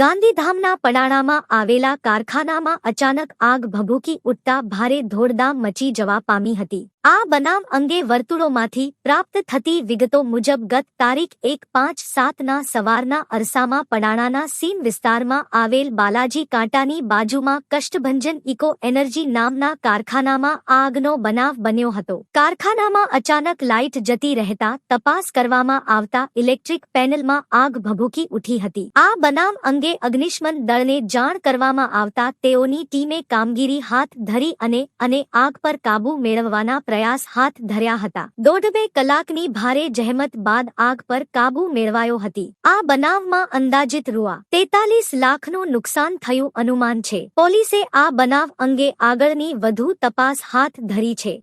ગાંધીધામના પડાણામાં આવેલા કારખાનામાં અચાનક આગ ભભૂકી ઉઠતા ભારે ધોળધામ મચી જવા પામી હતી. આ બનાવ અંગે વર્તુળોમાંથી પ્રાપ્ત થતી વિગતો મુજબ ગત તારીખ એક પાંચ સાતના સવારના અરસામાં પડાણાના સીમ વિસ્તારમાં આવેલ બાલાજી કાંટાની બાજુમાં કષ્ટભંજન ઇકો એનર્જી નામના કારખાનામાં આગનો બનાવ બન્યો હતો. કારખાનામાં અચાનક લાઇટ જતી રહેતા તપાસ કરવામાં આવતા ઇલેક્ટ્રિક પેનલમાં આગ ભભૂકી ઉઠી હતી. આ બનાવ અંગે અગ્નિશમન દળને જાણ કરવામાં આવતા તેઓની ટીમે કામગીરી હાથ ધરી અને અને આગ પર કાબૂ મેળવવાના પ્રયાસ હાથ ધર્યા હતા. દોઢ બે કલાકની ભારે જહેમત બાદ આગ પર કાબૂ મેળવાયો હતી. આ બનાવમાં અંદાજિત રૂઆ તેતાલીસ લાખનું નુકસાન થયું અનુમાન છે. પોલીસે આ બનાવ અંગે આગળની વધુ તપાસ હાથ ધરી છે.